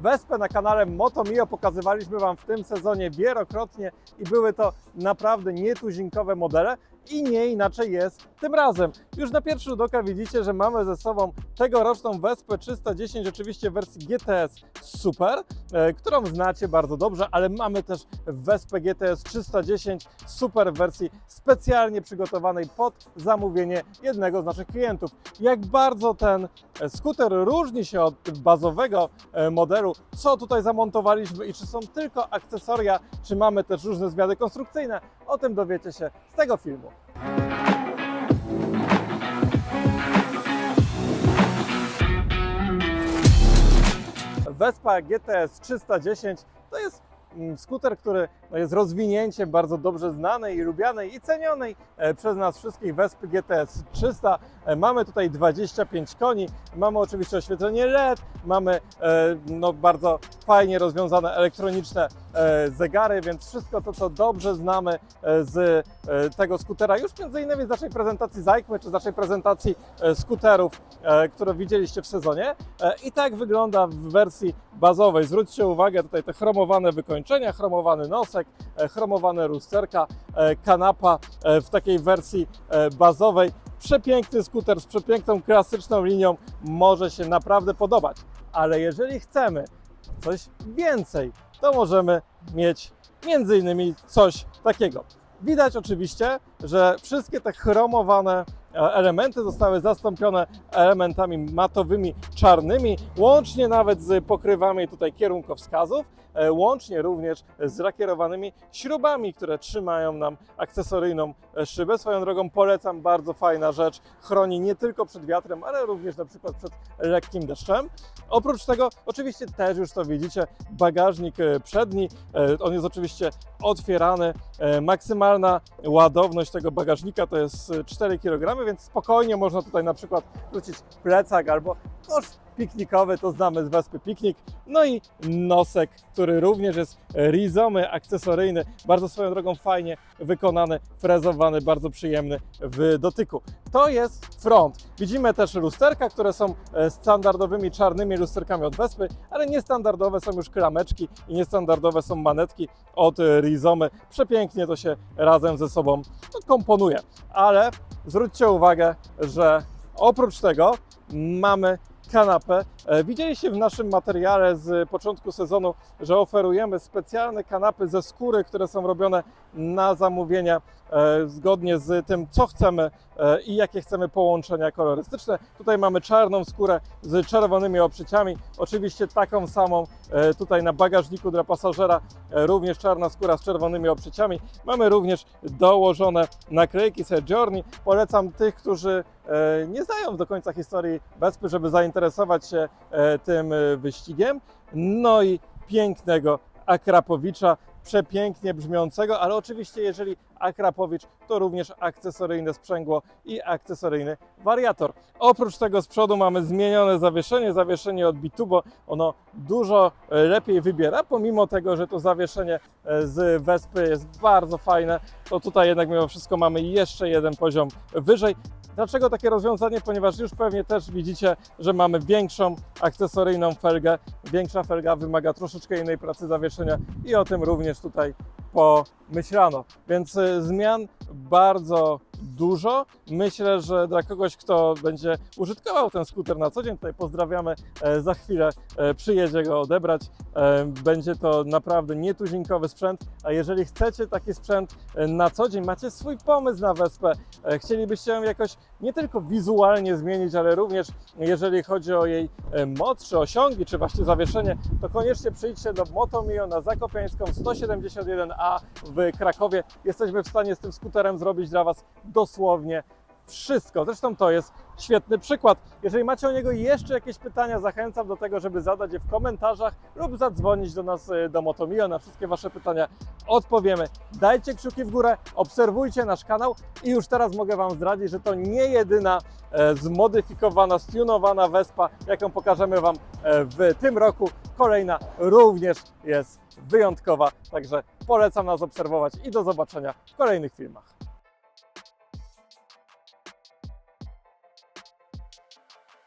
Wespę na kanale Moto Mio pokazywaliśmy Wam w tym sezonie wielokrotnie i były to naprawdę nietuzinkowe modele i nie inaczej jest tym razem. Już na pierwszy rzut oka widzicie, że mamy ze sobą tegoroczną Wespę 310, oczywiście w wersji GTS Super, e, którą znacie bardzo dobrze, ale mamy też Wespę GTS 310 Super w wersji specjalnie przygotowanej pod zamówienie jednego z naszych klientów. Jak bardzo ten e, skuter różni się od bazowego e, modelu, co tutaj zamontowaliśmy i czy są tylko akcesoria, czy mamy też różne zmiany konstrukcyjne, o tym dowiecie się z tego filmu. Vespa GTS 310 to jest skuter, który no, jest rozwinięciem bardzo dobrze znanej i lubianej i cenionej e, przez nas wszystkich Vespy GTS 300. E, Mamy tutaj 25 koni, mamy oczywiście oświetlenie LED, mamy e, no, bardzo fajnie rozwiązane elektroniczne zegary, więc wszystko to, co dobrze znamy z tego skutera, już między innymi z naszej prezentacji Zajkmy, czy z naszej prezentacji skuterów, które widzieliście w sezonie. I tak wygląda w wersji bazowej. Zwróćcie uwagę, tutaj te chromowane wykończenia, chromowany nosek, e, chromowane lusterka, e, kanapa e, w takiej wersji bazowej. Przepiękny skuter z przepiękną, klasyczną linią może się naprawdę podobać. Ale jeżeli chcemy coś więcej, to możemy mieć między innymi coś takiego. Widać oczywiście, że wszystkie te chromowane elementy zostały zastąpione elementami matowymi czarnymi, łącznie nawet z pokrywami tutaj kierunkowskazów, łącznie również z lakierowanymi śrubami, które trzymają nam akcesoryjną e, szybę. Swoją drogą polecam, bardzo fajna rzecz, chroni nie tylko przed wiatrem, ale również na przykład przed lekkim deszczem. Oprócz tego, oczywiście też już to widzicie, bagażnik e, przedni, e, on jest oczywiście otwierany, e, maksymalna ładowność tego bagażnika to jest e, 4 kg, więc spokojnie można tutaj na przykład wrzucić plecak albo piknikowy, to znamy z Wespy Piknik, no i nosek, który również jest rizomy akcesoryjny, bardzo swoją drogą fajnie wykonany, frezowany, bardzo przyjemny w dotyku. To jest front. Widzimy też lusterka, które są e, standardowymi czarnymi lusterkami od Wespy, ale niestandardowe są już klameczki i niestandardowe są manetki od Rizomy. Przepięknie to się razem ze sobą komponuje. Ale zwróćcie uwagę, że oprócz tego mamy kanapı. E, Widzieliście w naszym materiale z początku sezonu, że oferujemy specjalne kanapy ze skóry, które są robione na zamówienia e, zgodnie z tym, co chcemy e, i jakie chcemy połączenia kolorystyczne. Tutaj mamy czarną skórę z czerwonymi oprzyciami, oczywiście taką samą tutaj na bagażniku dla pasażera, również czarna skóra z czerwonymi oprzyciami. Mamy również dołożone naklejki Journey. Polecam tych, którzy nie znają do końca historii Wespy, żeby zainteresować się tym e, wyścigiem. No i pięknego Akrapowicza, przepięknie brzmiącego, ale oczywiście jeżeli Akrapowicz, to również akcesoryjne sprzęgło i akcesoryjny wariator. Oprócz tego z przodu mamy zmienione zawieszenie, zawieszenie od Bitubo, ono dużo e, lepiej wybiera, pomimo tego, że to zawieszenie e, z Wespy jest bardzo fajne, to tutaj jednak mimo wszystko mamy jeszcze jeden poziom wyżej. Dlaczego takie rozwiązanie? Ponieważ już pewnie też widzicie, że mamy większą akcesoryjną felgę. Większa felga wymaga troszeczkę innej pracy zawieszenia i o tym również tutaj pomyślano. Więc y, zmian bardzo dużo. Myślę, że dla kogoś, kto będzie użytkował ten skuter na co dzień, tutaj pozdrawiamy, e, za chwilę e, przyjedzie go odebrać. E, Będzie to naprawdę nietuzinkowy sprzęt, a jeżeli chcecie taki sprzęt na co dzień, macie swój pomysł na Wespę, chcielibyście ją jakoś nie tylko wizualnie zmienić, ale również jeżeli chodzi o jej moc, czy osiągi, czy właśnie zawieszenie, to koniecznie przyjdźcie do Motomio na Zakopiańską 171A w Krakowie. Jesteśmy w stanie z tym skuterem zrobić dla Was dosłownie wszystko. Zresztą to jest świetny przykład. Jeżeli macie o niego jeszcze jakieś pytania, zachęcam do tego, żeby zadać je w komentarzach lub zadzwonić do nas y, do Motomio. Na wszystkie Wasze pytania odpowiemy. Dajcie kciuki w górę, obserwujcie nasz kanał i już teraz mogę Wam zdradzić, że to nie jedyna e, zmodyfikowana, stunowana Vespa, jaką pokażemy Wam e, w tym roku. Kolejna również jest wyjątkowa, także polecam nas obserwować i do zobaczenia w kolejnych filmach.